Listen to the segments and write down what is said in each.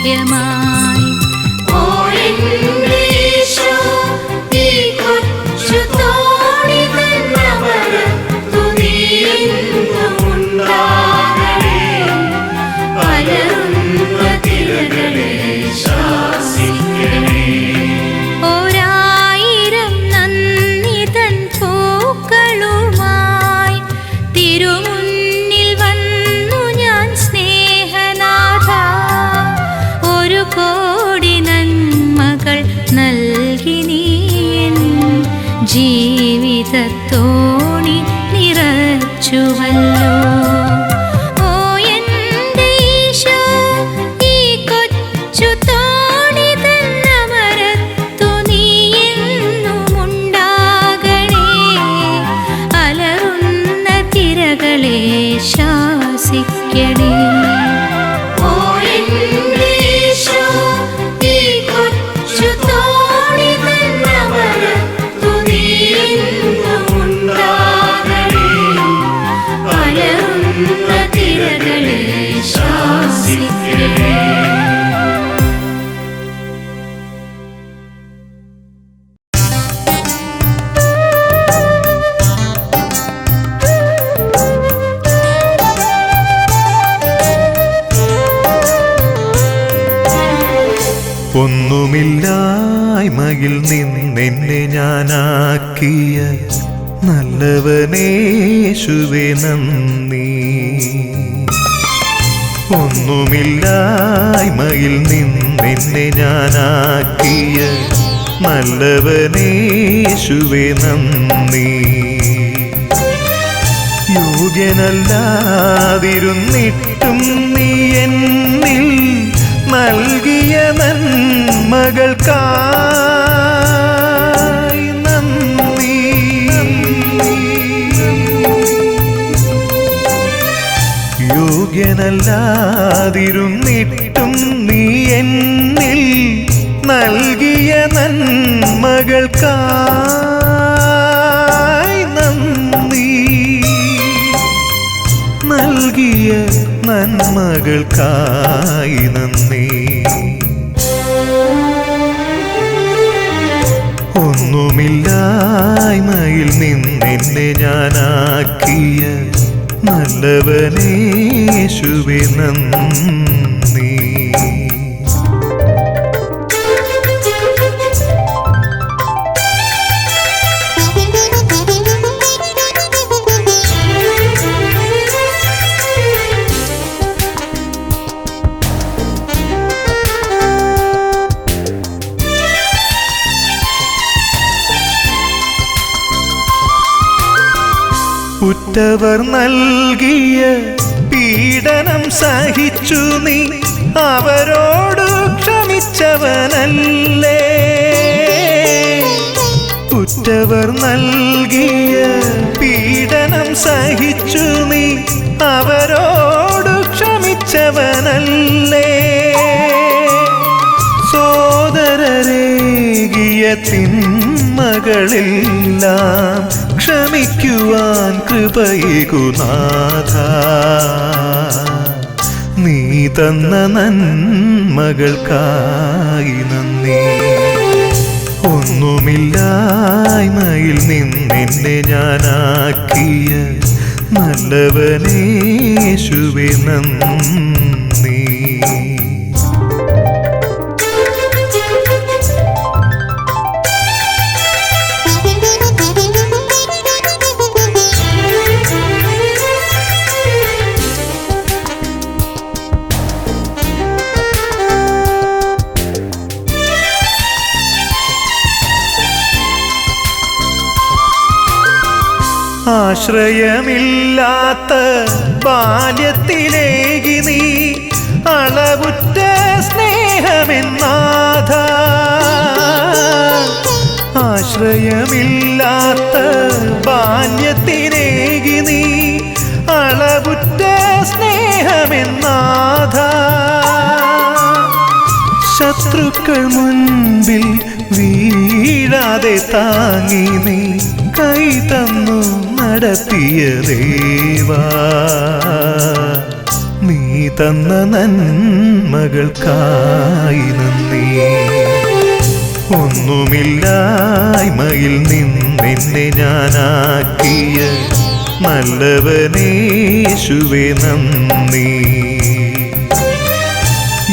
സാന്നിധ്യമായി கிடை നിന്നെന്നെ ഞാനാക്കിയ നല്ലവനേശുവെ നന്ദി. യോഗ്യനല്ലാതിരുന്നിട്ടും നീ എന്നിൽ നൽകിയ നന്മകൾക്കായി നന്ദി. യോഗ്യനല്ലാതിരുന്നിട്ടും നൽകിയ നന്മകൾക്കായി നന്ദി. നൽകിയ നന്മകൾക്കായി നന്ദി. ഒന്നുമില്ലായ്മയിൽ നിന്നെന്നെ ഞാനാക്കിയ നല്ലവനേശുവെ നന്ദി. സോദരരേകിയ തിന്മകളെല്ലാം ക്ഷമിക്കുവാൻ കൃപയേകുനാഥ നീ തന്ന നന്മകൾക്കായി നന്ദി. ഒന്നുമില്ലായ്മയിൽ നിന്നെന്നെ ഞാനാക്കിയ നല്ലവനേശുവെ നന്ദി. ആശ്രയമില്ലാത്ത ബാല്യത്തിലേകി നീ അളവുറ്റ സ്നേഹമെന്നാഥ. ആശ്രയമില്ലാത്ത ബാല്യത്തിലേകി നീ അളവുറ്റ സ്നേഹമെന്നാഥ. ശത്രുക്കൾ മുൻപിൽ വീഴാതെ താങ്ങി നീ കൈ തന്നു നടത്തിയ ദേവാ. നീ തന്ന നന്മകൾക്കായി നന്ദി. ഒന്നുമില്ലായ്മയിൽ നിന്നെ ഞാനാക്കിയ നല്ലവനേശുവെ നന്ദി.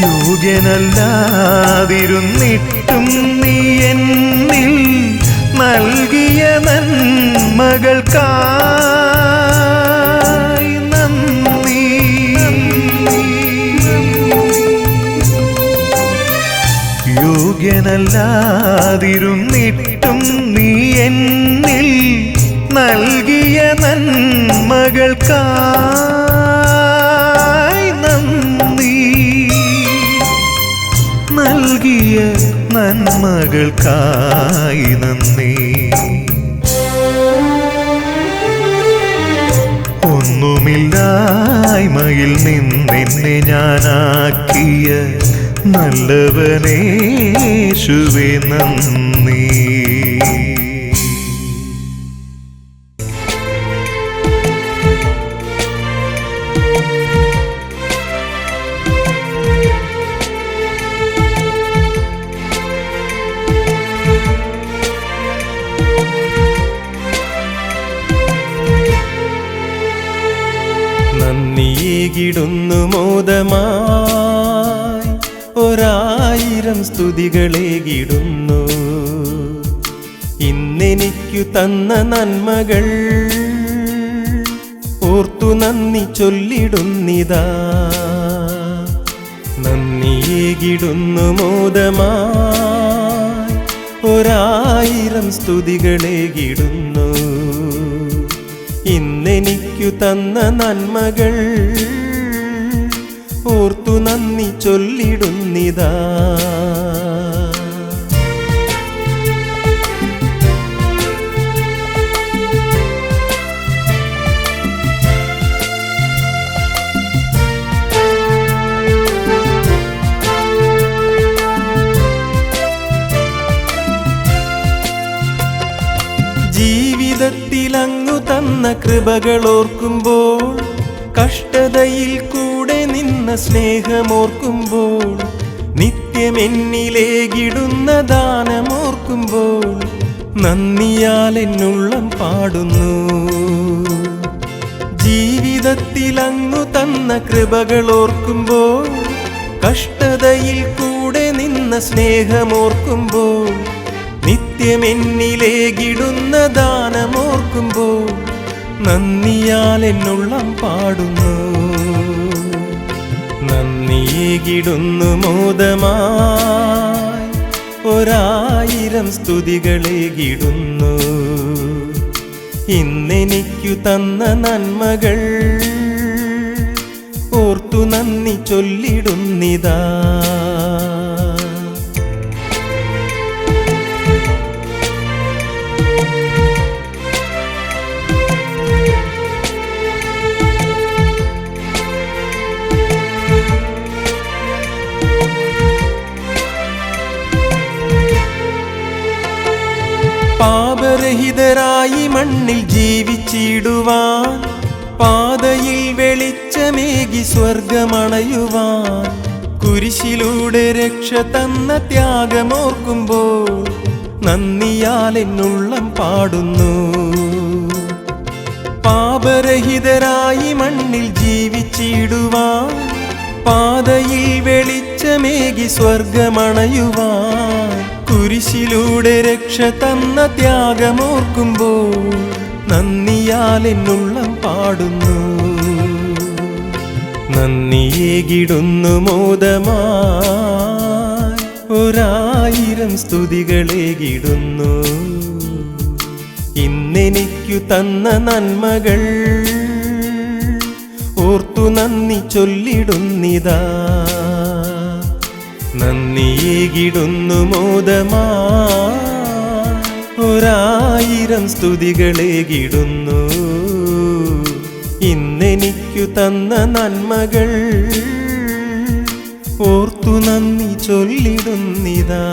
യോഗ്യനല്ലാതിരുന്നിട്ടും നീ എന്നിൽ നൽകിയ നന്മകൾക്കായി നന്ദി. യോഗ്യനല്ലാതിരുന്നിട്ടും നീ എന്നിൽ നൽകിയ നന്മകൾക്കായി നന്ദി. നൽകിയ നന്മകൾക്കായി നന്ദി. ഒന്നുമില്ലായ്മയിൽ നിന്നെന്നെ ഞാനാക്കിയ നല്ലവനേശുവേ നന്ദി. നന്ദിയേകിടുന്നു മോദമായി. ഒരായിരം സ്തുതികളേകിടുന്നു ഇന്നെനിക്കു തന്ന നന്മകൾ ഓർത്തു നന്ദി ചൊല്ലിടുന്നിതാ. നന്ദിയേകിടുന്നു മോദമായി. ഒരായിരം സ്തുതികളേകിടുന്നു ഇന്നെനിക്കു തന്ന നന്മകൾ ഓർത്തു നന്ദി ചൊല്ലിടുന്നിതാ. ജീവിതത്തിലങ്ങു തന്ന കൃപകൾ ഓർക്കുമ്പോൾ കഷ്ടതയിൽ സ്നേഹമോർക്കുമ്പോൾ നിത്യമെന്നിലേകിടുന്ന ദാനമോർക്കുമ്പോൾ നന്ദിയാൽ എന്നുള്ളം പാടുന്നു. ജീവിതത്തിൽ അങ്ങു തന്ന കൃപകൾ ഓർക്കുമ്പോൾ കഷ്ടതയിൽ കൂടെ നിന്ന സ്നേഹമോർക്കുമ്പോൾ നിത്യമെന്നിലേകിടുന്ന ദാനമോർക്കുമ്പോൾ നന്ദിയാൽ എന്നുള്ളം പാടുന്നു. നന്ദിയേകിടുന്നു മോദമായി. ഒരായിരം സ്തുതികളേകിടുന്നു ഇന്നെനിക്കു തന്ന നന്മകൾ ഓർത്തു നന്ദി ചൊല്ലിടുന്നിതാ. പാപരഹിതരായി മണ്ണിൽ ജീവിച്ചിടുവാൻ പാതയിൽ വെളിച്ചമേകി സ്വർഗമണയുവാൻ കുരിശിലൂടെ രക്ഷ തന്ന ത്യാഗമോർക്കുമ്പോൾ നന്ദിയാൽ എന്നുള്ളം പാടുന്നു. പാപരഹിതരായി മണ്ണിൽ ജീവിച്ചിടുവാൻ പാതയിൽ വെളിച്ചമേകി സ്വർഗമണയുവാൻ കുരിശിലൂടെ രക്ഷ തന്ന ത്യാഗമോർക്കുമ്പോൾ നന്ദിയാൽ എന്നുള്ളം പാടുന്നു നന്ദിയേകിടുന്നു മോദമായി. ഒരായിരം സ്തുതികളേകിടുന്നു ഇന്നെനിക്കു തന്ന നന്മകൾ ഓർത്തു നന്ദി ചൊല്ലിടുന്നിതാ. നന്ദിയേകിടുന്നു മോദമാ. ഒരായിരം സ്തുതികളേകിടുന്നു ഇന്നെനിക്കു തന്ന നന്മകൾ ഓർത്തു നന്ദി ചൊല്ലിടുന്നിതാ.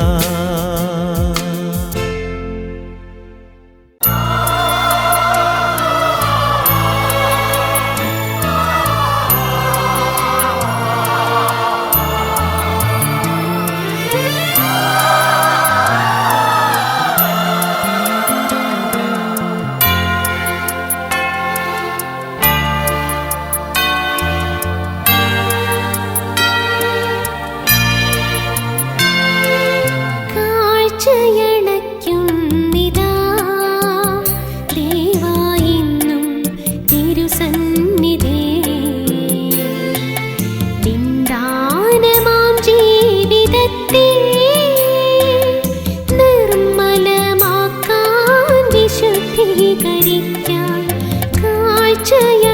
വിശുദ്ധീകരിക്കാൻ കാഴ്ചയണയ്ക്കുന്നിതാ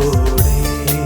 உயிரோடே.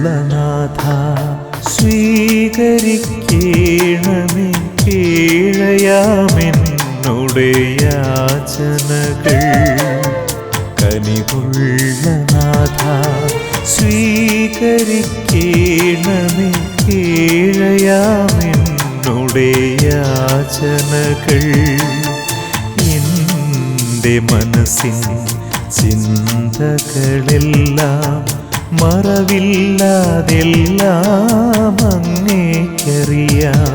കനിവുള്ള നാഥ സ്വീകരിക്കണമേ കീഴയാമെന്നുടെ യാചനകൾ. കനിവുള്ള നാഥ സ്വീകരിക്കണമേ കീഴയാമെന്നുടെ യാചനകൾ. എന്റെ മനസ്സിൻ ചിന്തകളെല്ലാം മറവില്ലാതെല്ലാം അങ്ങേക്കറിയാം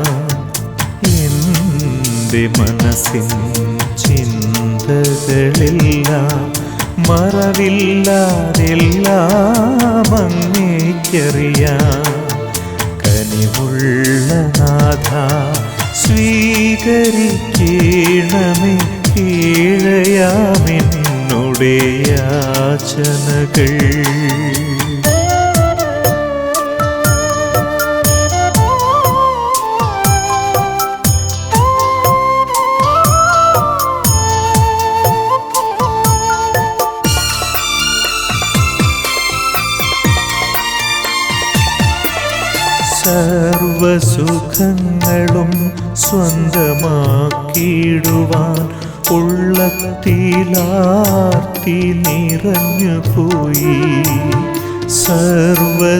എന്റെ മനസ്സിൻ ചിന്തകളെല്ലാം മറവില്ലാതെല്ലാം അങ്ങേക്കറിയാം കനിവുള്ള നാഥ സ്വീകരിക്കണമേ കീഴയാമെന്നുടേ യാചനകൾ. സർവസുഖങ്ങളും സ്വന്തമാക്കിയിടുവാൻ ഉള്ളത്തിലാർത്തി നിറഞ്ഞു പോയി. സർവസുഖങ്ങളും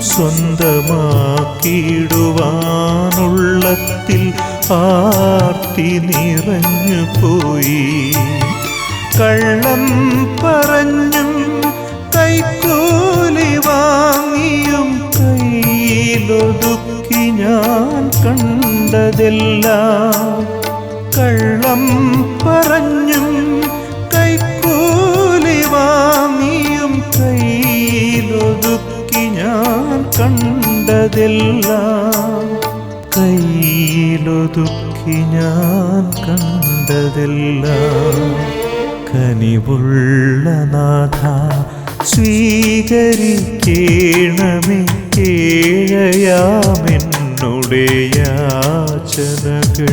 സ്വന്തമാക്കിയിടുവാനുള്ളത്തിൽ ആർത്തി നിറഞ്ഞു പോയി. കള്ളം പറഞ്ഞും കൈക്കൂലി വാങ്ങിയും കണ്ടതെല്ലാം കള്ളം പറഞ്ഞും കൈക്കൂലി വാങ്ങിയും കയ്യിലൊതുക്കി ഞാൻ കണ്ടതെല്ലാം. കയ്യിലൊതുക്കി ഞാൻ കണ്ടതെല്ലാം. കനിവുള്ള നാഥ സ്വീകരിക്കണമേ യാചനകൾ.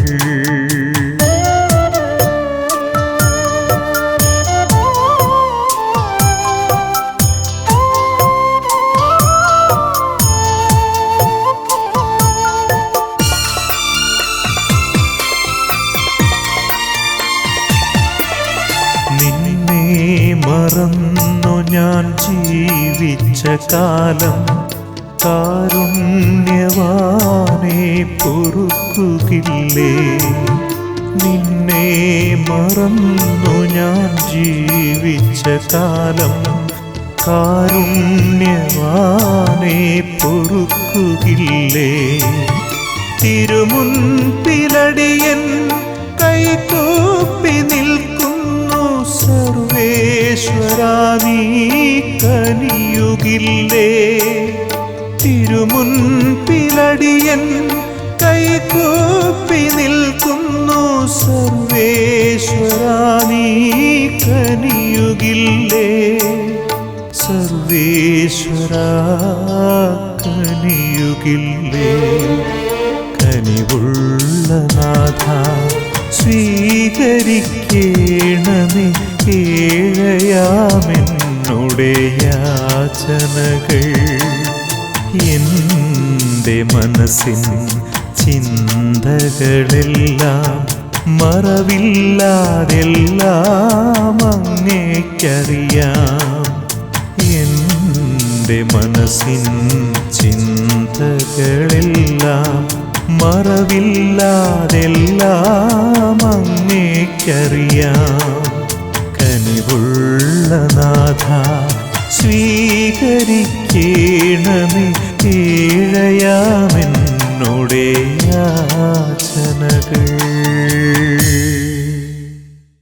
നിന്നെ മറന്നു ഞാൻ ജീവിച്ച കാലം കാരുണ്യവാനെ പൊറുക്കുകില്ലേ നിന്നെ മറന്നു ഞാൻ ജീവിച്ച കാലം കാരുണ്യവാനെ പൊറുക്കുകില്ലേ തിരുമുൻപിലടിയൻ കൈകൂപ്പി നിൽക്കുന്നു സർവേശ്വരാ നീ കനിയുകില്ലേ? തിരുമുൻപിലടിയൻ കൈകൂപ്പി നിൽക്കുന്നു സർവേശ്വരാനീ കനിയുകില്ലേ? സർവേശ്വര കനിയുകില്ലേ? കനിവുള്ള നാഥ ഏഴയാമെന്നുടേ കേഴയാമെന്നുടെ യാചനകൾ. എന്റെ മനസ്സിൻ ചിന്തകളെല്ലാം മറവില്ലാതെല്ലാം അങ്ങേക്കറിയാം. എന്റെ മനസ്സിൻ ചിന്തകളെല്ലാം മറവില്ലാതെല്ലാം അങ്ങേക്കറിയാം. കനിവുള്ള നാഥ ചെയ്യണമേ കീഴയാമെന്നുടേ യാചനകൾ